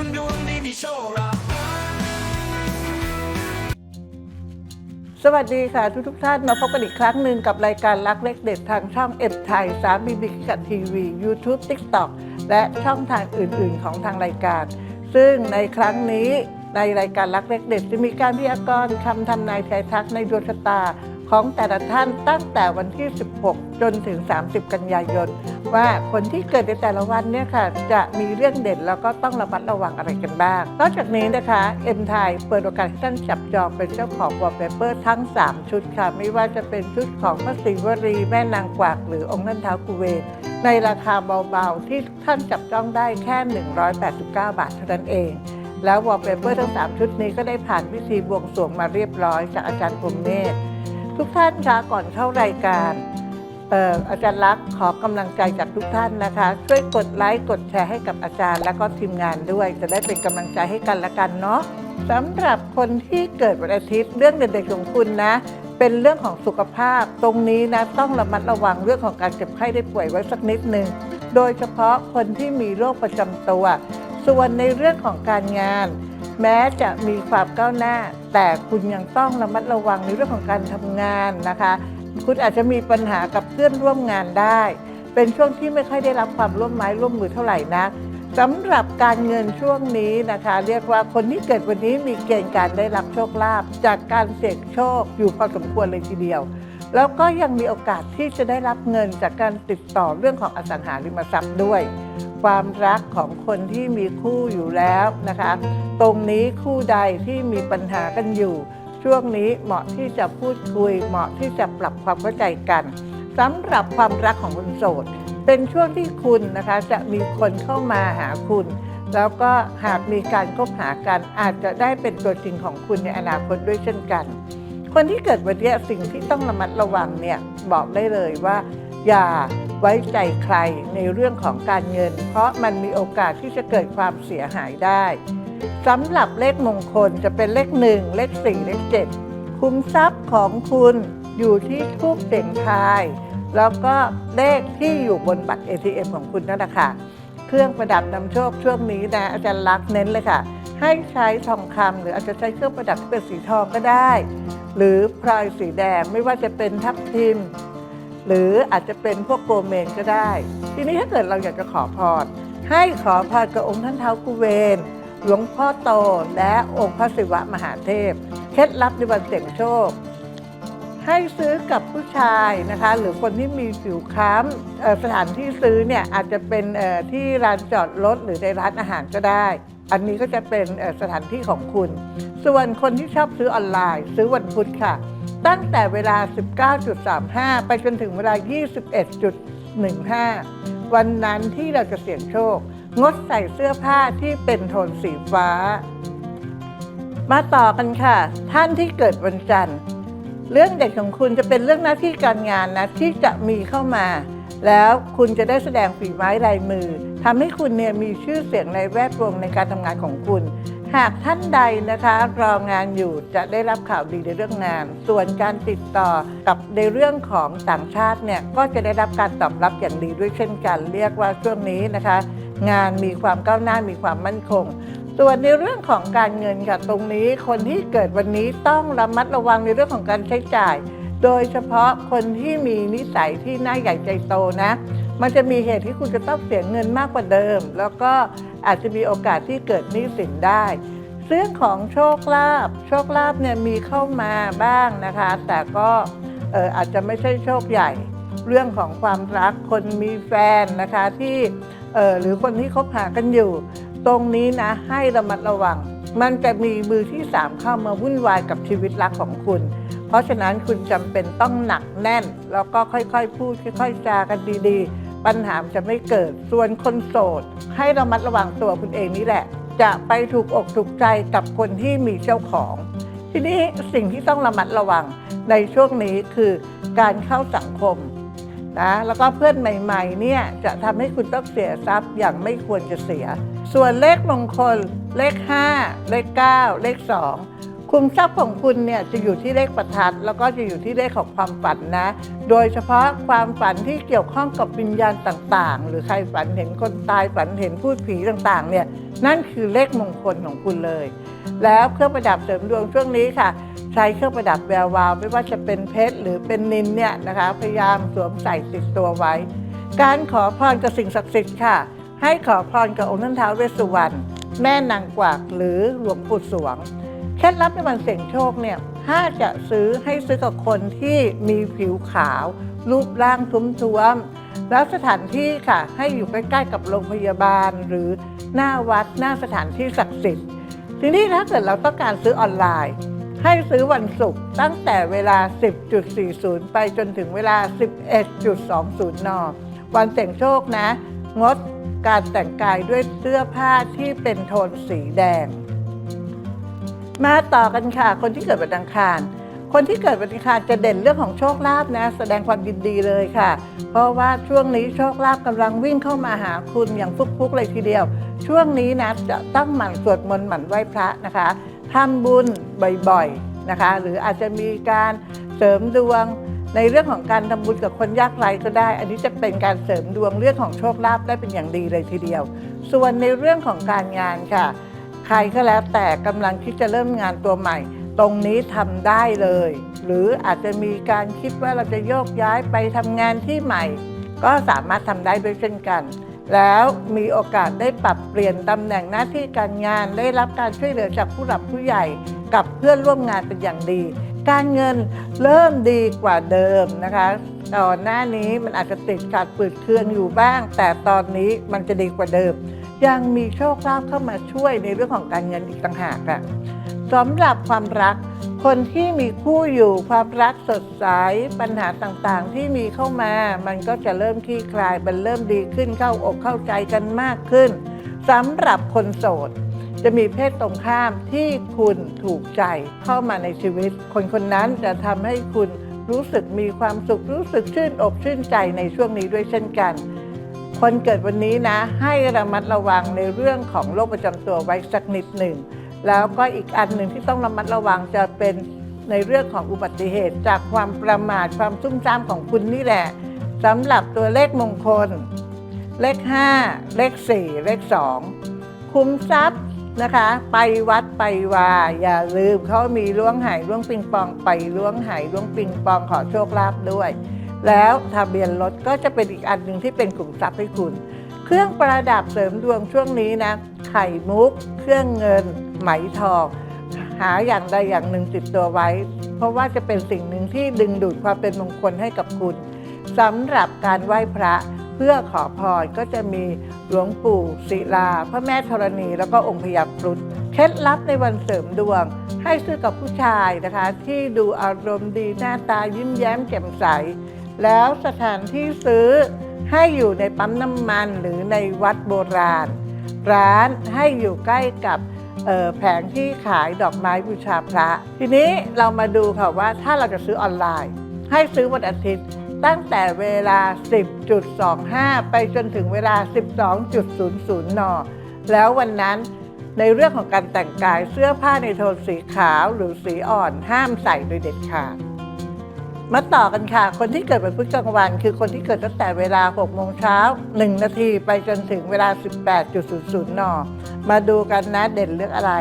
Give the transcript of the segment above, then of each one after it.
คุณดวงดีมีโชคลาภสวัสดีค่ะทุกทุกท่านมาพบกันอีกครั้งหนึ่งกับรายการรักเล็กเด็ดทางช่องเอ็มไทยสามีบีกับทีวี YouTube TikTok และช่องทางอื่น ๆ ของทางรายการ ซึ่งในครั้งนี้ในรายการรักเล็กเด็ดจะมีการพยากรณ์คำทำนายทายทักในดวงชะตา ของแต่ละท่านตั้งแต่วันที่ 16 จนถึง 30 กันยายน ว่าคนที่เกิดในแต่ละวันเนี่ยค่ะ จะมีเรื่องเด่นแล้วก็ต้องระมัดระวังอะไรกันบ้าง นอกจากนี้นะคะเอ็มไทยเปิดโอกาสให้ท่านจับจองเป็นเจ้าของวอลเปเปอร์ทั้ง 3 ชุดค่ะ ไม่ว่าจะเป็นชุดของพระศิวลีแม่นางกวักหรือองค์ท่านเท้ากุเวนในราคาเบาๆ ที่ท่านจับจ้องได้แค่ 189 บาทเท่านั้นเอง แล้ววอลเปเปอร์ทั้ง 3 ชุดนี้ก็ได้ผ่านพิธีบวงสรวงมาเรียบร้อยจากอาจารย์พรมเมธ ทุกท่านคะก่อนเข้ารายการอาจารย์ลักษ์ขอกำลังใจจากทุกท่านนะคะ ช่วยกดไลค์กดแชร์ให้กับอาจารย์ และก็ทีมงานด้วย จะได้เป็นกำลังใจให้กันและกันเนาะสำหรับคนที่เกิดวันอาทิตย์เรื่องเด็กๆของคุณนะ เป็นเรื่องของสุขภาพ ตรงนี้นะต้องระมัดระวังเรื่องของการเจ็บไข้ได้ป่วยไว้สักนิดหนึ่งโดยเฉพาะคนที่มีโรคประจำตัว ส่วนในเรื่องของการงาน แม้จะมีความก้าวหน้า แต่คุณยังต้องระมัดระวังในเรื่องของการทำงานนะคะ คุณอาจจะมีปัญหากับเพื่อนร่วมงานได้ เป็นช่วงที่ไม่ค่อยได้รับความร่วมไม้ร่วมมือเท่าไหร่นักสำหรับการเงินช่วงนี้นะคะ เรียกว่าคนที่เกิดวันนี้มีเกณฑ์การได้รับโชคลาภจากการเสี่ยงโชคอยู่พอสมควรเลยทีเดียว แล้วก็ยังมีโอกาสที่จะได้รับเงินจากการติดต่อเรื่องของอสังหาริมทรัพย์ด้วย ความรักของคนที่มีคู่อยู่แล้วนะคะ ตรงนี้คู่ใดที่มีปัญหากันอยู่ ช่วงนี้เหมาะที่จะพูดคุย เหมาะที่จะปรับความเข้าใจกันสำหรับความรักของคนโสด เป็นช่วงที่คุณนะคะจะมีคนเข้ามาหาคุณ แล้วก็หากมีการคบหากันอาจจะได้เป็นตัวจริงของคุณในอนาคตด้วยเช่นกัน คนที่เกิดวันนี้สิ่งที่ต้องระมัดระวังเนี่ยบอกได้เลยว่า อย่าไว้ใจใครในเรื่องของการเงิน เพราะมันมีโอกาสที่จะเกิดความเสียหายได้สำหรับเลขมงคลจะเป็นเลข1เลข4เลข7คุ้มทรัพย์ของคุณอยู่ที่ทูบเสียงทาย แล้วก็เลขที่อยู่บนบัตร ATM ของคุณนั่นแหละค่ะเครื่องประดับนำโชคช่วงนี้นะอาจารย์ลักษ์เน้นเลยค่ะ ให้ใช้ทองคำหรืออาจจะใช้เครื่องประดับที่เป็นสีทองก็ได้ หรือพลอยสีแดงไม่ว่าจะเป็นทับทิม หรืออาจจะเป็นพวกโกเมนก็ได้ ทีนี้ถ้าเกิดเราอยากจะขอพรให้ขอพรกับองค์ท่านเท้ากุเวนหลวงพ่อโตและองค์พระศิวะมหาเทพ เคล็ดลับในวันเสี่ยงโชค ให้ซื้อกับผู้ชายนะคะ หรือคนที่มีผิวคล้ำสถานที่ซื้อเนี่ยอาจจะเป็นที่ร้านจอดรถหรือในร้านอาหารก็ได้ อันนี้ก็จะเป็นสถานที่ของคุณ ส่วนคนที่ชอบซื้อออนไลน์ ซื้อวันพุธค่ะ ตั้งแต่เวลา 19.35 ไปจนถึงเวลา 21.15 วันนั้นที่เราจะเสี่ยงโชค งดใส่เสื้อผ้าที่เป็นโทนสีฟ้า มาต่อกันค่ะ ท่านที่เกิดวันจันทร์ เรื่องเด็กของคุณจะเป็นเรื่องหน้าที่การงานนะที่จะมีเข้ามา แล้วคุณจะได้แสดงฝีไม้ลายมือทำให้คุณเนี่ยมีชื่อเสียงในแวดวงในการทำงานของคุณ หากท่านใดนะคะรองานอยู่จะได้รับข่าวดีในเรื่องงาน ส่วนการติดต่อกับในเรื่องของต่างชาติเนี่ยก็จะได้รับการตอบรับอย่างดีด้วยเช่นกัน เรียกว่าช่วงนี้นะคะ งานมีความก้าวหน้ามีความมั่นคง ส่วนในเรื่องของการเงินค่ะตรงนี้คนที่เกิดวันนี้ต้องระมัดระวังในเรื่องของการใช้จ่าย โดยเฉพาะคนที่มีนิสัยที่น่าใหญ่ใจโตนะมันจะมีเหตุที่คุณจะต้องเสียเงินมากกว่าเดิม แล้วก็ อาจจะมีโอกาสที่เกิดหนี้สินได้ เรื่องของโชคลาภโชคลาภเนี่ยมีเข้ามาบ้างนะคะ แต่ก็เอ่อาจจะไม่ใช่โชคใหญ่ เรื่องของความรักคนมีแฟนนะคะที่หรือคนที่คบหากันอยู่ ตรงนี้นะให้ระมัดระวัง มันจะมีมือที่สามเข้ามาวุ่นวายกับชีวิตรักของคุณเพราะฉะนั้นคุณจำเป็นต้องหนักแน่น แล้วก็ค่อยๆ พูดค่อยๆจากันดีๆ ปัญหาจะไม่เกิด ส่วนคนโสด ให้ระมัดระวังตัวคุณเองนี่แหละ จะไปถูกอกถูกใจกับคนที่มีเจ้าของ ทีนี้สิ่งที่ต้องระมัดระวังในช่วงนี้คือการเข้าสังคมนะแล้วก็เพื่อนใหม่ๆเนี่ยจะทำให้คุณต้องเสียทรัพย์อย่างไม่ควรจะเสีย ส่วนเลขมงคลเลข 5 เลข 9 เลข 2 คุมทรัพย์ของคุณเนี่ยจะอยู่ที่เลขประทัดแล้วก็จะอยู่ที่เลขของความฝันนะ โดยเฉพาะความฝันที่เกี่ยวข้องกับวิญญาณต่างๆ หรือใครฝันเห็นคนตายฝันเห็นพูดผีต่างๆเนี่ยนั่นคือเลขมงคลของคุณเลย แล้วเครื่องประดับเสริมดวงช่วงนี้ค่ะ ใช้เครื่องประดับแวววาว ไม่ว่าจะเป็นเพชรหรือเป็นนินเนี่ยนะคะพยายามสวมใส่ติดตัวไว้ การขอพรกับสิ่งศักดิ์สิทธิ์ค่ะ ให้ขอพรกับองค์ท่านท้าวเวสสุวรรณแม่นางกวักหรือหลวงปู่สวง เคล็ดลับในวันเสี่ยงโชคเนี่ยถ้าจะซื้อให้ซื้อกับคนที่มีผิวขาว รูปร่างทุ้มท้วมแล้วสถานที่ค่ะ ให้อยู่ใกล้ๆกับโรงพยาบาล หรือหน้าวัดหน้าสถานที่ศักดิ์สิทธิ์ทีนี้ถ้าเกิดเราต้องการซื้อออนไลน์ ให้ซื้อวันศุกร์ตั้งแต่เวลา 10.40 ไปจนถึงเวลา 11.20 น วันเสี่ยงโชคนะ งดการแต่งกายด้วยเสื้อผ้าที่เป็นโทนสีแดง มาต่อกันค่ะ คนที่เกิดวันอังคาร คนที่เกิดวันอังคารจะเด่นเรื่องของโชคลาภนะ แสดงความยินดีเลยค่ะ เพราะว่าช่วงนี้โชคลาภกำลังวิ่งเข้ามาหาคุณอย่างฟุกๆเลยทีเดียว ช่วงนี้นะจะต้องหมั่นสวดมนต์หมั่นไหว้พระนะคะทำบุญบ่อยๆนะคะ หรืออาจจะมีการเสริมดวงในเรื่องของการทำบุญกับคนยากไร้ก็ได้ อันนี้จะเป็นการเสริมดวงเรื่องของโชคลาภได้เป็นอย่างดีเลยทีเดียว ส่วนในเรื่องของการงานค่ะ ใครก็แล้วแต่กำลังคิดจะเริ่มงานตัวใหม่ ตรงนี้ทำได้เลย หรืออาจจะมีการคิดว่าเราจะโยกย้ายไปทำงานที่ใหม่ ก็สามารถทำได้ด้วยเช่นกัน แล้วมีโอกาสได้ปรับเปลี่ยนตำแหน่งหน้าที่การงานได้รับการช่วยเหลือจากผู้หลักผู้ใหญ่ กับเพื่อนร่วมงานเป็นอย่างดี การเงินเริ่มดีกว่าเดิมนะคะก่อนหน้านี้มันอาจจะติดขาดปืดเคืองอยู่บ้าง แต่ตอนนี้มันจะดีกว่าเดิม ยังมีโชคลาภเข้ามาช่วยในเรื่องของการเงินอีกต่างหากค่ะสำหรับความรัก คนที่มีคู่อยู่ความรักสดใสปัญหาต่างๆ ที่มีเข้ามา มันก็จะเริ่มคลี่คลายมันเริ่มดีขึ้นเข้าอกเข้าใจกันมากขึ้นสำหรับคนโสด จะมีเพศตรงข้ามที่คุณถูกใจเข้ามาในชีวิต คนคนนั้นจะทำให้คุณรู้สึกมีความสุขรู้สึกชื่นอกชื่นใจในช่วงนี้ด้วยเช่นกัน คนเกิดวันนี้นะให้ระมัดระวังในเรื่องของโรคประจำตัวไว้สักนิดหนึ่ง แล้วก็อีกอันหนึ่งที่ต้องระมัดระวังจะเป็นในเรื่องของอุบัติเหตุจากความประมาทความซุ่มซ่ามของคุณนี่แหละสำหรับตัวเลขมงคล เลข 5 เลข 4 เลข 2 คุ้มทรัพย์นะคะ ไปวัดไปวา อย่าลืมเขามีล้วงไหล้วงปิงปองไปล้วงไหล้วงปิงปองขอโชคลาภด้วย แล้วทะเบียนรถก็จะเป็นอีกอันหนึ่งที่เป็นกลุ่มทรัพย์ให้คุณ เครื่องประดับเสริมดวงช่วงนี้นะ ไข่มุก เครื่องเงิน ไหมทองหาอย่างใดอย่างหนึ่งติดตัวไว้ เพราะว่าจะเป็นสิ่งหนึ่งที่ดึงดูดความเป็นมงคลให้กับคุณสำหรับการไหว้พระเพื่อขอพรก็จะมีหลวงปู่ศิลา พระแม่ธรณีแล้วก็องค์พญาครุฑเคล็ดลับในวันเสริมดวง ให้ซื้อกับผู้ชายนะคะ ที่ดูอารมณ์ดีหน้าตายิ้มแย้มแจ่มใส แล้วสถานที่ซื้อให้อยู่ในปั๊มน้ำมันหรือในวัดโบราณ ร้านให้อยู่ใกล้กับแผงที่ขายดอกไม้บูชาพระ ทีนี้เรามาดูค่ะว่าถ้าเราจะซื้อออนไลน์ ให้ซื้อวันอาทิตย์ ตั้งแต่เวลา 10.25 ไปจนถึงเวลา 12.00 น แล้ววันนั้นในเรื่องของการแต่งกายเสื้อผ้าในโทนสีขาวหรือสีอ่อนห้ามใส่โดยเด็ดขาด มาต่อกันค่ะ คนที่เกิดวันพุธกลางวัน คือคนที่เกิดตั้งแต่เวลา 6 โมงเช้า 1 นาทีไปจนถึงเวลา 18.00 น มาดูกันนะเด่นเรื่องอะไร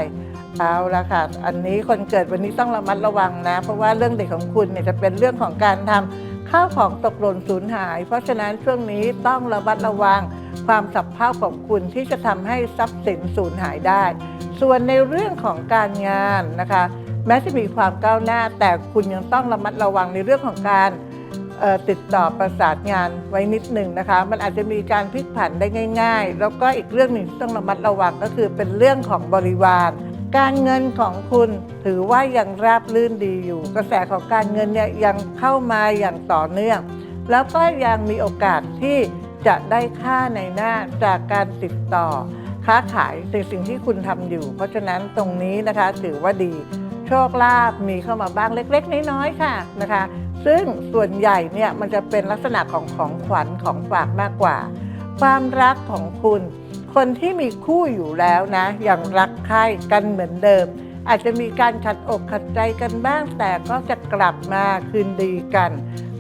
เอาละค่ะ อันนี้คนเกิดวันนี้ต้องระมัดระวังนะ เพราะว่าเรื่องเด็กของคุณเนี่ยจะเป็นเรื่องของการทำข้าวของตกหล่นสูญหาย เพราะฉะนั้นช่วงนี้ต้องระมัดระวังความสับเพร่าของคุณที่จะทำให้ทรัพย์สินสูญหายได้ ส่วนในเรื่องของการงานนะคะ แม้จะมีความก้าวหน้า แต่คุณยังต้องระมัดระวังในเรื่องของการติดต่อประสานงานไว้นิดหนึ่งนะคะ มันอาจจะมีการพลิกผันได้ง่าย ๆ แล้วก็อีกเรื่องหนึ่งที่ต้องระมัดระวังก็คือเป็นเรื่องของบริวาร การเงินของคุณถือว่ายังราบรื่นดีอยู่ กระแสของการเงินเนี่ยยังเข้ามาอย่างต่อเนื่อง แล้วก็ยังมีโอกาสที่จะได้ค่าในหน้าจากการติดต่อค้าขายในสิ่งที่คุณทำอยู่ เพราะฉะนั้นตรงนี้นะคะถือว่าดี โชคลาภมีเข้ามาบ้างเล็ก ๆ น้อยๆค่ะนะคะ ซึ่งส่วนใหญ่เนี่ยมันจะเป็นลักษณะของของขวัญของฝากมากกว่า ความรักของคุณ คนที่มีคู่อยู่แล้วนะอย่างรักใคร่กันเหมือนเดิม อาจจะมีการขัดอกขัดใจกันบ้าง แต่ก็จะกลับมาคืนดีกัน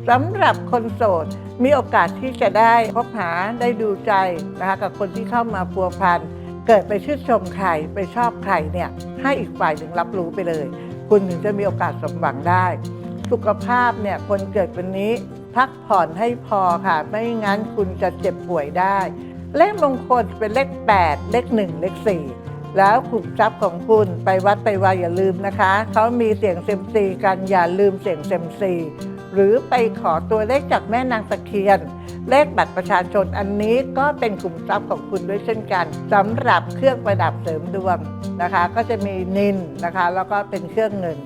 สำหรับคนโสดมีโอกาสที่จะได้พบหาได้ดูใจนะคะกับคนที่เข้ามาพัวพัน เกิดไปชื่นชมใครไปชอบใครเนี่ยให้อีกฝ่ายหนึ่งรับรู้ไปเลย คุณถึงจะมีโอกาสสมหวังได้ สุขภาพเนี่ยคนเกิดวันนี้พักผ่อนให้พอค่ะ ไม่งั้นคุณจะเจ็บป่วยได้ เลขมงคลเป็นเลข 8 เลข 1 เลข 4 แล้วขุมทรัพย์ของคุณไปวัดไปวาอย่าลืมนะคะ เขามีเสียงเซมซีกันอย่าลืมเสียงเซมซี หรือไปขอตัวเลขจากแม่นางตะเคียน เลขบัตรประชาชนอันนี้ก็เป็นกลุ่มทรัพย์ของคุณด้วยเช่นกันสำหรับเครื่องประดับเสริมดวงนะคะ ก็จะมีนินนะคะ แล้วก็เป็นเครื่องเงิน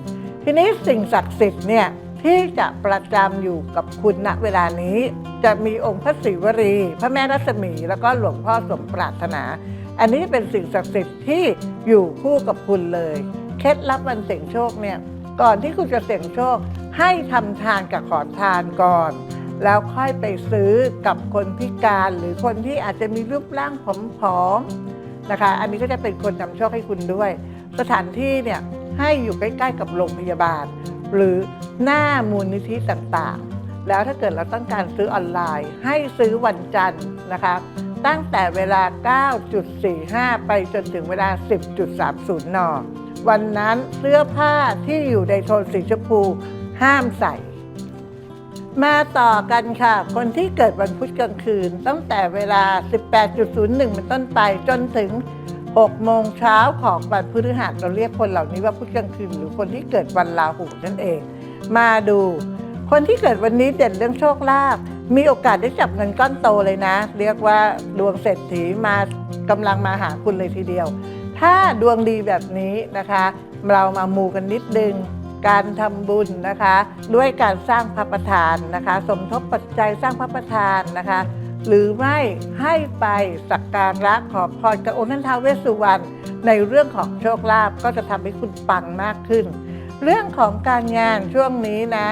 ทีนี้สิ่งศักดิ์สิทธิ์เนี่ยที่จะประจำอยู่กับคุณณเวลานี้ จะมีองค์พระศิวรี พระแม่รัศมีแล้วก็หลวงพ่อสมปรารถนา อันนี้เป็นสิ่งศักดิ์สิทธิ์ที่อยู่คู่กับคุณเลย เคล็ดลับวันเสี่ยงโชคเนี่ยก่อนที่คุณจะเสี่ยงโชคให้ทำทานกับขอทานก่อน แล้วค่อยไปซื้อกับคนพิการหรือคนที่อาจจะมีรูปร่างผอมๆนะคะ อันนี้ก็จะเป็นคนนำโชคให้คุณด้วย สถานที่เนี่ยให้อยู่ใกล้ๆกับโรงพยาบาล หรือหน้ามูลนิธิต่างๆ แล้วถ้าเกิดเราต้องการซื้อออนไลน์ ให้ซื้อวันจันทร์นะคะตั้งแต่เวลา 9.45 ไปจนถึงเวลา 10.30 น วันนั้นเสื้อผ้าที่อยู่ในโทนสีชมพูห้ามใส่ มาต่อกันค่ะ คนที่เกิดวันพุธกลางคืน ตั้งแต่เวลา 18.01 เป็นต้นไปจนถึง 6 โมงเช้าของวันพฤหัสเราเรียกคนเหล่านี้ว่าพุธกลางคืน หรือคนที่เกิดวันราหูนั่นเอง มาดู คนที่เกิดวันนี้เด่นเรื่องโชคลาภมีโอกาสได้จับเงินก้อนโตเลยนะ เรียกว่าดวงเศรษฐีมากำลังมาหาคุณเลยทีเดียว ถ้าดวงดีแบบนี้นะคะ เรามามูกันนิดนึง การทำบุญนะคะ ด้วยการสร้างพระประธานนะคะ สมทบปัจจัยสร้างพระประธานนะคะ หรือไม่ให้ไปสักการะขอพรกับองค์ท่านท้าวเวสสุวรรณในเรื่องของโชคลาภก็จะทำให้คุณปังมากขึ้น เรื่องของการงานช่วงนี้นะ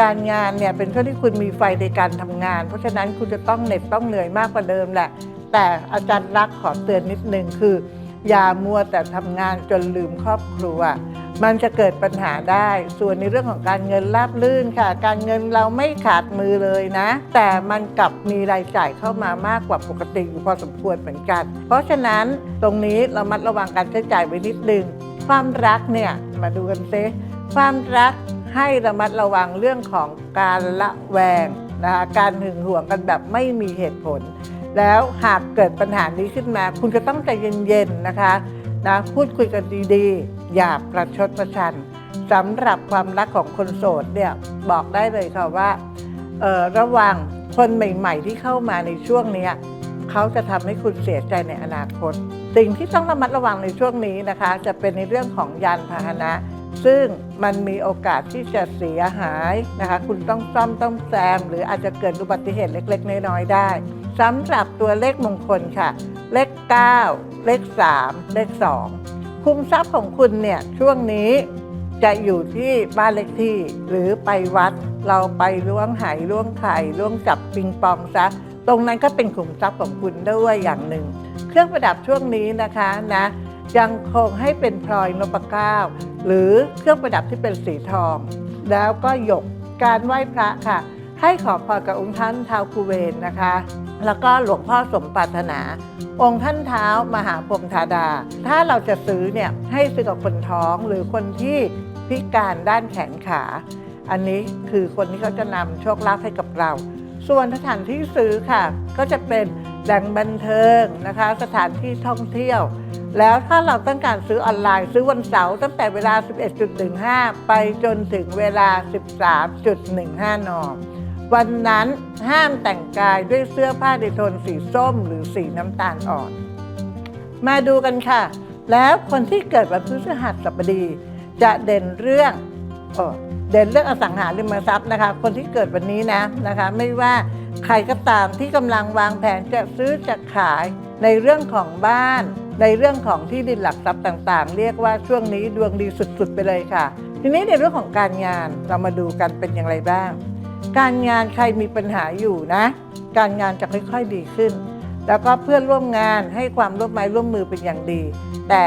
การงานเนี่ยเป็นช่วงที่คุณมีไฟในการทำงาน เพราะฉะนั้นคุณจะต้องเหน็ดต้องเหนื่อยมากกว่าเดิมแหละ แต่อาจารย์รักขอเตือนนิดนึงคือ อย่ามัวแต่ทำงานจนลืมครอบครัว มันจะเกิดปัญหาได้ ส่วนในเรื่องของการเงินราบลื่นค่ะ การเงินเราไม่ขาดมือเลยนะ แต่มันกลับมีรายจ่ายเข้ามามากกว่าปกติอยู่พอสมควรเหมือนกัน เพราะฉะนั้นตรงนี้เรามัดระวังการใช้จ่ายไว้นิดนึงความรักเนี่ยมาดูกันซิความรักให้ระมัดระวังเรื่องของการละแวงนะคะการหึงหวงกันแบบไม่มีเหตุผล แล้วหากเกิดปัญหานี้ขึ้นมา คุณจะต้องใจเย็นๆนะคะนะพูดคุยกันดีๆ อย่าประชดประชันสำหรับความรักของคนโสดเนี่ยบอกได้เลยค่ะว่าระว่างคนใหม่ ๆ ที่เข้ามาในช่วงนี้เขาจะทำให้คุณเสียใจในอนาคต สิ่งที่ต้องระมัดระวังในช่วงนี้นะคะ จะเป็นในเรื่องของยานพาหนะ ซึ่งมันมีโอกาสที่จะเสียหายนะคะ คุณต้องซ่อมต้องแซม หรืออาจจะเกิดอุบัติเหตุเล็ก ๆ น้อยๆได้สำหรับตัวเลขมงคลค่ะ เลข 9 เลข 3 เลข 2 คุมทรัพย์ของคุณเนี่ยช่วงนี้จะอยู่ที่บ้านเลขที่หรือไปวัดเราไปล้วงไหล้วงไข่ล้วงจับปิงปองซะตรงนั้นก็เป็นขุมทรัพย์ของคุณด้วยอย่างหนึ่ง เครื่องประดับช่วงนี้นะคะนะยังคงให้เป็นพลอยนพเก้าหรือเครื่องประดับที่เป็นสีทอง แล้วก็หยกการไหว้พระค่ะ ให้ขอพรกับองค์ท่านท้าวกุเวนนะคะ แล้วก็หลวงพ่อสมปรารถนา องค์ท่านเท้ามหาพรหมธาดา ถ้าเราจะซื้อเนี่ยให้ซื้อกับคนท้องหรือคนที่พิการด้านแขนขา อันนี้คือคนที่เขาจะนำโชคลาภให้กับเรา ส่วนสถานที่ซื้อค่ะ ก็จะเป็นแหล่งบันเทิงนะคะ สถานที่ท่องเที่ยว แล้วถ้าเราต้องการซื้อออนไลน์ซื้อวันเสาร์ตั้งแต่เวลา 11.15 ไปจนถึงเวลา 13.15 น วันนั้นห้ามแต่งกายด้วยเสื้อผ้าในโทนสีส้มหรือสีน้ำตาลอ่อน มาดูกันค่ะ แล้วคนที่เกิดวันพฤหัสบดี จะเด่นเรื่องเด่นเรื่องอสังหาริมทรัพย์นะคะ คนที่เกิดวันนี้นะนะคะ ไม่ว่าใครก็ตามที่กำลังวางแผนจะซื้อจะขายในเรื่องของบ้าน ในเรื่องของที่ดินหลักทรัพย์ต่างๆ เรียกว่าช่วงนี้ดวงดีสุดๆ ไปเลยค่ะ ทีนี้ในเรื่องของการงานเรามาดูกันเป็นอย่างไรบ้าง การงานใครมีปัญหาอยู่นะ การงานจะค่อยๆดีขึ้น แล้วก็เพื่อนร่วมงานให้ความร่วมไม้ร่วมมือเป็นอย่างดี แต่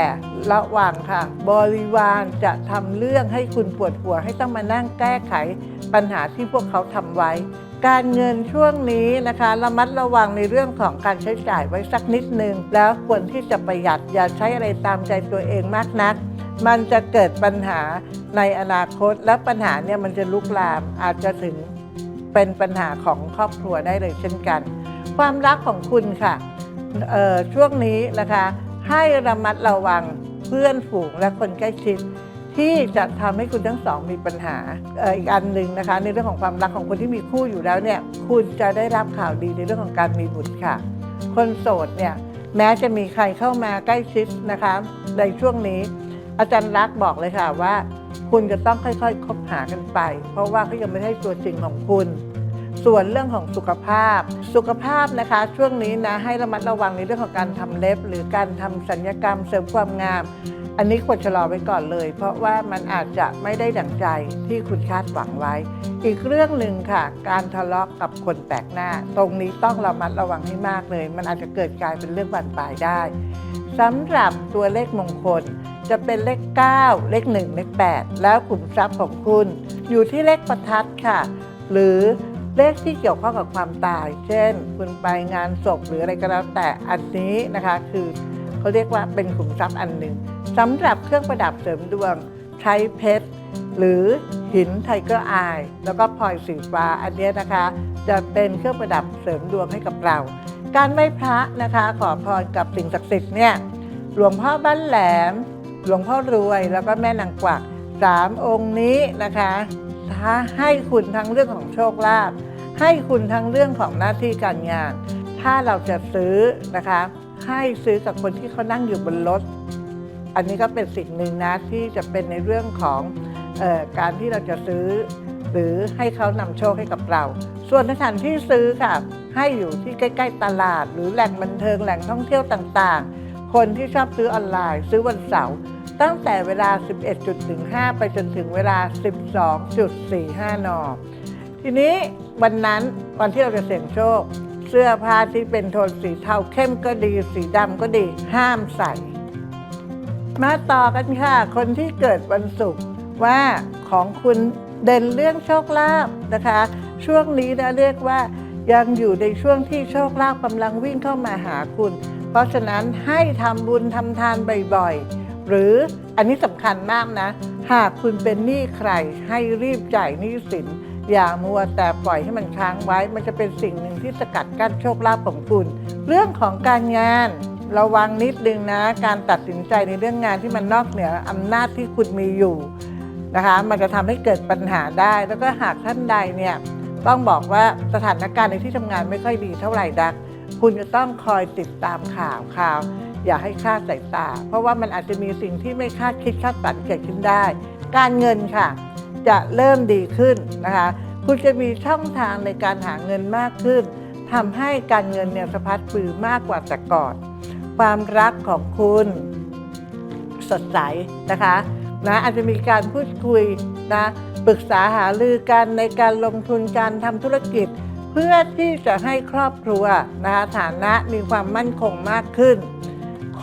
ระหว่างค่ะ บริวารจะทำเรื่องให้คุณปวดหัวให้ต้องมานั่งแก้ไข ปัญหาที่พวกเขาทำไว้ การเงินช่วงนี้นะคะระมัดระวังในเรื่องของการใช้จ่ายไว้สักนิดนึงแล้วควรที่จะประหยัดอย่าใช้อะไรตามใจตัวเองมากนักมันจะเกิดปัญหาในอนาคตและปัญหาเนี่ยมันจะลุกลามอาจจะถึง เป็นปัญหาของครอบครัวได้เลยเช่นกัน ความรักของคุณค่ะช่วงนี้นะคะให้ระมัดระวังเพื่อนฝูงและคนใกล้ชิด ที่จะทำให้คุณทั้งสองมีปัญหาอ,อ,อีกอันหนึ่งนะคะ ในเรื่องของความรักของคนที่มีคู่อยู่แล้วเนี่ยคุณจะได้รับข่าวดีในเรื่องของการมีบุตรค่ะ คนโสดเนี่ยแม้จะมีใครเข้ามาใกล้ชิดนะคะ ในช่วงนี้ อาจารย์รักบอกเลยค่ะว่า คุณจะต้องค่อยๆ คบหากันไป เพราะว่าเขายังไม่ใช่ตัวจริงของคุณ ส่วนเรื่องของสุขภาพ สุขภาพนะคะ ช่วงนี้นะให้ระมัดระวังในเรื่องของการทำเล็บ หรือการทำสัญญกรรมเสริมความงาม อันนี้ควรชะลอไว้ก่อนเลย เพราะว่ามันอาจจะไม่ได้ดั่งใจที่คุณคาดหวังไว้ อีกเรื่องหนึ่งค่ะ การทะเลาะกับคนแปลกหน้า ตรงนี้ต้องระมัดระวังให้มากเลย มันอาจจะเกิดกลายเป็นเรื่องบานปลายได้สำหรับตัวเลขมงคล จะเป็นเลข 9 เลข 1 เลข 8 แล้วขุมทรัพย์ของคุณ อยู่ที่เลขประทัดค่ะ หรือเลขที่เกี่ยวข้องกับความตาย เช่น คุณไปงานศพหรืออะไรก็แล้วแต่อันนี้นะคะคือเขาเรียกว่าเป็นขุมทรัพย์อันหนึ่งสำหรับเครื่องประดับเสริมดวงใช้เพชร หรือหินไทเกอร์อายแล้วก็พลอยสีฟ้าอันนี้นะคะ จะเป็นเครื่องประดับเสริมดวงให้กับเรา การไหว้พระนะคะ ขอพรกับสิ่งศักดิ์สิทธิ์เนี่ยหลวงพ่อบ้านแหลม หลวงพ่อรวยแล้วก็แม่นางกวักสามองค์นี้นะคะถ้าให้คุณทั้งเรื่องของโชคลาภให้คุณทั้งเรื่องของหน้าที่การงาน ถ้าเราจะซื้อนะคะ ให้ซื้อกับคนที่เขานั่งอยู่บนรถ อันนี้ก็เป็นสิ่งหนึ่งนะที่จะเป็นในเรื่องของออการที่เราจะซื้อ หรือให้เขานำโชคให้กับเรา ส่วนสถานที่ซื้อค่ะให้อยู่ที่ใกล้ ๆ ตลาด หรือแหล่งบันเทิงแหล่งท่องเที่ยวต่างๆ คนที่ชอบซื้อออนไลน์ ซื้อวันเสาร์ ตั้งแต่เวลา 11.15 ไปจนถึงเวลา 12.45 น ทีนี้วันนั้นวันที่เราจะเสี่ยงโชค เสื้อผ้าที่เป็นโทนสีเทาเข้มก็ดี สีดำก็ดี ห้ามใส่ มาต่อกันค่ะ คนที่เกิดวันศุกร์ว่าของคุณเด่นเรื่องโชคลาภนะคะ ช่วงนี้นะเรียกว่ายังอยู่ในช่วงที่โชคลาภกำลังวิ่งเข้ามาหาคุณ เพราะฉะนั้นให้ทำบุญทำทานบ่อยๆ หรืออันนี้สำคัญมากนะ หากคุณเป็นหนี้ใครให้รีบจ่ายหนี้สิน อย่ามัวแต่ปล่อยให้มันค้างไว้ มันจะเป็นสิ่งหนึ่งที่สกัดกั้นโชคลาภของคุณ เรื่องของการงานระวังนิดนึงนะ การตัดสินใจในเรื่องงานที่มันนอกเหนืออำนาจที่คุณมีอยู่นะคะมันจะทำให้เกิดปัญหาได้ แล้วก็หากท่านใดเนี่ยต้องบอกว่าสถานการณ์ในที่ทำงานไม่ค่อยดีเท่าไหร่ดัก คุณจะต้องคอยติดตามข่าวข่าว อย่าให้คลาดสายตา เพราะว่ามันอาจจะมีสิ่งที่ไม่คาดคิดคาดฝันเกิดขึ้นได้ การเงินค่ะ จะเริ่มดีขึ้นนะคะ คุณจะมีช่องทางในการหาเงินมากขึ้นทำให้การเงินเนี่ยสะพัดปือมากกว่าแต่ก่อนความรักของคุณสดใสนะคะนะอาจจะมีการพูดคุยนะปรึกษาหารือกันในการลงทุนการทำธุรกิจ เพื่อที่จะให้ครอบครัวนะคะฐานะมีความมั่นคงมากขึ้น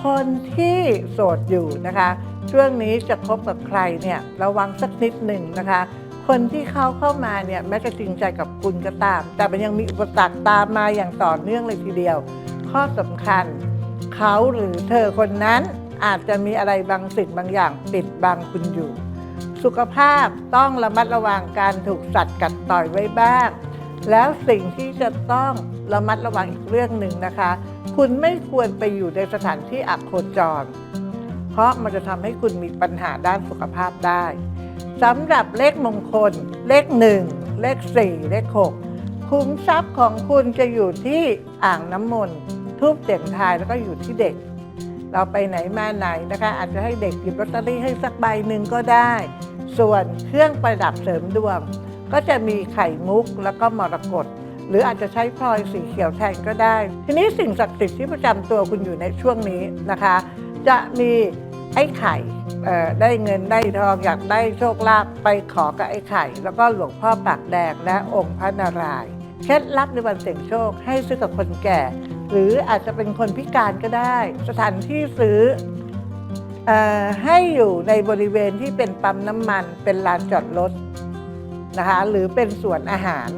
คนที่โสดอยู่นะคะ ช่วงนี้จะคบกับใครเนี่ยระวังสักนิดหนึ่งนะคะ คนที่เขาเข้ามาเนี่ยแม้จะจริงใจกับคุณก็ตาม แต่มันยังมีอุปสรรคตามมาอย่างต่อเนื่องเลยทีเดียว ข้อสำคัญ เขาหรือเธอคนนั้นอาจจะมีอะไรบางสิ่งบางอย่างปิดบังคุณอยู่ สุขภาพต้องระมัดระวังการถูกสัตว์กัดต่อยไว้บ้าง แล้วสิ่งที่จะต้องระมัดระวังอีกเรื่องหนึ่งนะคะ คุณไม่ควรไปอยู่ในสถานที่อักโคจร เพราะมันจะทำให้คุณมีปัญหาด้านสุขภาพได้สำหรับเลขมงคล เลข1เลข4เลข6คุ้มทรัพย์ของคุณจะอยู่ที่อ่างน้ำมนต์ทูบเสียงทายแล้วก็อยู่ที่เด็ก เราไปไหนมาไหนนะคะ อาจจะให้เด็กหยิบลอตเตอรี่ให้สักใบหนึ่งก็ได้ ส่วนเครื่องประดับเสริมดวง ก็จะมีไข่มุกแล้วก็มรกตหรืออาจจะใช้พลอยสีเขียวแทนก็ได้ ทีนี้สิ่งศักดิ์สิทธิ์ที่ประจำตัวคุณอยู่ในช่วงนี้นะคะ จะมีไอ้ไข่ได้เงินได้ทองอยากได้โชคลาภไปขอกับไอ้ไข่ แล้วก็หลวงพ่อปากแดงและองค์พระนารายณ์เคล็ดลับในวันเสี่ยงโชคให้ซื้อกับคนแก่ หรืออาจจะเป็นคนพิการก็ได้ สถานที่ซื้ออให้อยู่ในบริเวณที่เป็นปั๊มน้ำมันเป็นลานจอดรถ นะคะหรือเป็นสวนอาหาร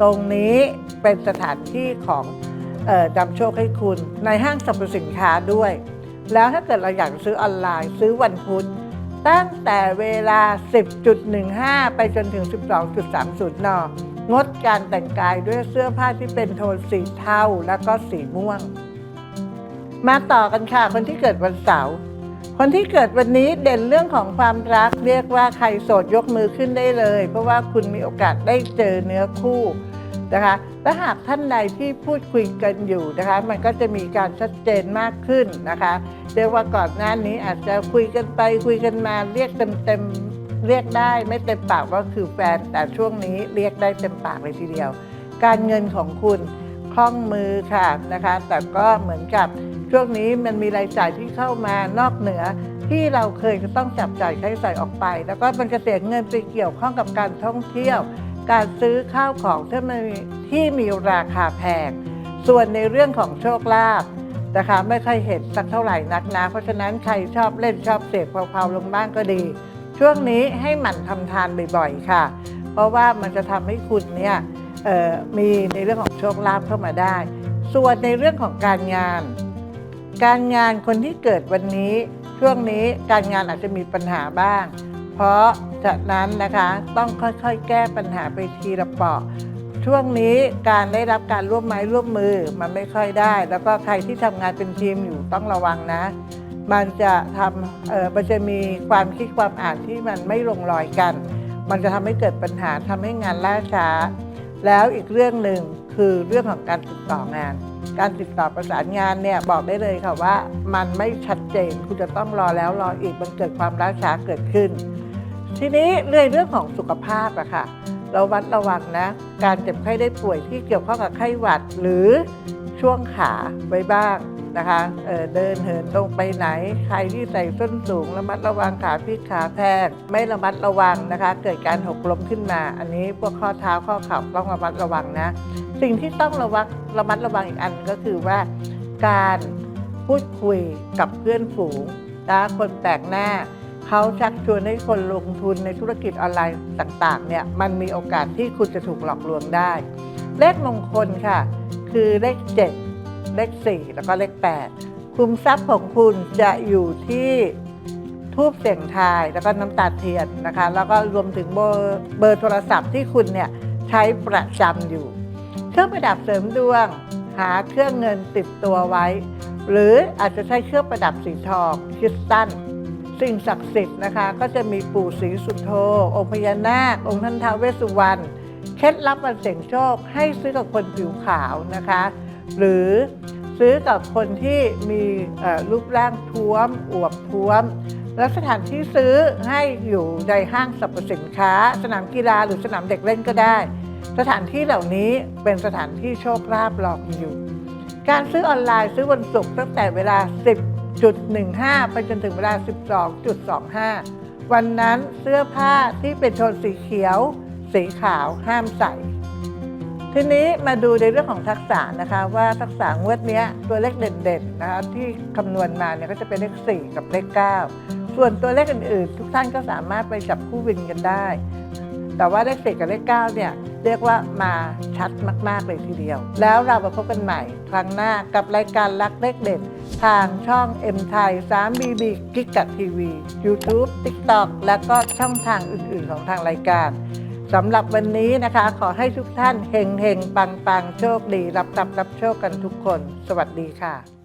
ตรงนี้เป็นสถานที่ของดำโชคให้คุณในห้างสรรพสินค้าด้วย แล้วถ้าเกิดเราอยากซื้อออนไลน์ซื้อวันพุธตั้งแต่เวลา 10.15 ไปจนถึง 12.30 น งดการแต่งกายด้วยเสื้อผ้าที่เป็นโทนสีเทาแล้วก็สีม่วง มาต่อกันค่ะ คนที่เกิดวันเสาร์ คนที่เกิดวันนี้เด่นเรื่องของความรัก เรียกว่าใครโสดยกมือขึ้นได้เลย เพราะว่าคุณมีโอกาสได้เจอเนื้อคู่นะคะและหากท่านใดที่พูดคุยกันอยู่นะคะ มันก็จะมีการชัดเจนมากขึ้นนะคะเรียกว่าก่อนหน้านี้อาจจะคุยกันไปคุยกันมาเรียกเต็มเต็มเรียกได้ไม่เต็มปากว่าคือแฟน แต่ช่วงนี้เรียกได้เต็มปากเลยทีเดียว การเงินของคุณคล่องมือค่ะนะคะ แต่ก็เหมือนกับ ช่วงนี้มันมีรายจ่ายที่เข้ามานอกเหนือ ที่เราเคยจะต้องจับจ่ายใช้จ่ายออกไป แล้วก็มันจะเสียเงินไปเกี่ยวข้องกับการท่องเที่ยว การซื้อข้าวของที่มันมีที่มีราคาแพงส่วนในเรื่องของโชคลาภนะคะไม่ค่อยเห็นสักเท่าไหร่นักนะ เพราะฉะนั้นใครชอบเล่นชอบเสพเพลาๆลงบ้างก็ดี ช่วงนี้ให้หมั่นทำทานบ่อยๆค่ะ เพราะว่ามันจะทำให้คุณเนี่ยมีในเรื่องของโชคลาภเข้ามาได้ ส่วนในเรื่องของการงาน การงานคนที่เกิดวันนี้ ช่วงนี้การงานอาจจะมีปัญหาบ้าง เพราะฉะนั้นนะคะต้องค่อยๆ แก้ปัญหาไปทีละเปาะช่วงนี้การได้รับการร่วมไม้ร่วมมือมันไม่ค่อยได้ แล้วก็ใครที่ทำงานเป็นทีมอยู่ต้องระวังนะ มันจะทำเออมันจะมีความคิดความอ่านที่มันไม่ลงรอยกัน มันจะทำให้เกิดปัญหาทำให้งานล่าช้า แล้วอีกเรื่องหนึ่ง คือเรื่องของการติดต่องาน การติดต่อประสานงานเนี่ยบอกได้เลยค่ะว่า มันไม่ชัดเจนคุณจะต้องรอแล้วรออีกมันเกิดความล่าช้าเกิดขึ้น ทีนี้เรื่องเรื่องของสุขภาพอะค่ะเราวัดระวังนะ การเจ็บไข้ได้ป่วยที่เกี่ยวข้องกับไข้หวัดหรือช่วงขาไว้บ้าง นะคะเเดินเหินตรงไปไหน ใครที่ใส่ส้นสูงระมัดระวังขาพลิกขาแพงไม่ระมัดระวังนะคะ เกิดการหกล้มขึ้นมา อันนี้พวกข้อเท้าข้อเข่าต้องระมัดระวังนะ สิ่งที่ต้องระวังระมัดระวังอีกอันก็คือว่า การพูดคุยกับเพื่อนฝูงนะคนแปลกหน้าเขาชักชวนให้คนลงทุนในธุรกิจออนไลน์ต่างๆเนี่ยมันมีโอกาสที่คุณจะถูกหลอกลวงได้ เลขมงคลค่ะ คือเลข7 เลข4 แล้วก็เลข 8 คุมทรัพย์ของคุณจะอยู่ที่ทูบเสียงทายแล้วก็น้ำตาเทียนนะคะ แล้วก็รวมถึงเบอร์เบอร์โทรศัพท์ที่คุณเนี่ยใช้ประจำอยู่ เครื่องประดับเสริมดวง หาเครื่องเงินติดตัวไว้ หรืออาจจะใช้เครื่องประดับสีทองคริสตัลสิ่งศักดิ์สิทธิ์นะคะ ก็จะมีปู่ศรีสุโธองค์พญานาค องค์ท่านท้าวเวสสุวรรณเคล็ดลับวันเสี่ยงโชคให้ซื้อกับคนผิวขาวนะคะ หรือซื้อกับคนที่มีรูปร่างท้วม อวบท้วม และสถานที่ซื้อให้อยู่ในห้างสรรพสินค้า สนามกีฬาหรือสนามเด็กเล่นก็ได้ สถานที่เหล่านี้เป็นสถานที่โชคลาภหลอกอยู่ การซื้อออนไลน์ซื้อวันศุกร์ตั้งแต่เวลา 10.15 ไปจนถึงเวลา 12.25 วันนั้นเสื้อผ้าที่เป็นโทนสีเขียว สีขาวห้ามใส่ ทีนี้มาดูในเรื่องของทักษะนะคะว่าทักษะงวดนี้ตัวเลขเด่นๆนะคะที่คำนวณมาเนี่ยก็จะเป็นเลข 4 กับเลข 9 ส่วนตัวเลขอื่นๆ ทุกท่านก็สามารถไปจับคู่วินกันได้ แต่ว่าเลข 4 กับเลข 9 เนี่ยเรียกว่ามาชัดมากๆเลยทีเดียว แล้วเรามาพบกันใหม่ ครั้งหน้ากับรายการรักเลขเด็ด ทางช่อง M ไทย 3BB กิกะทีวี YouTube TikTok และก็ช่องทางอื่นๆของทางรายการ สำหรับวันนี้นะคะ ขอให้ทุกท่านเฮงเฮงปังปังโชคดี รับรับรับโชคกันทุกคน สวัสดีค่ะ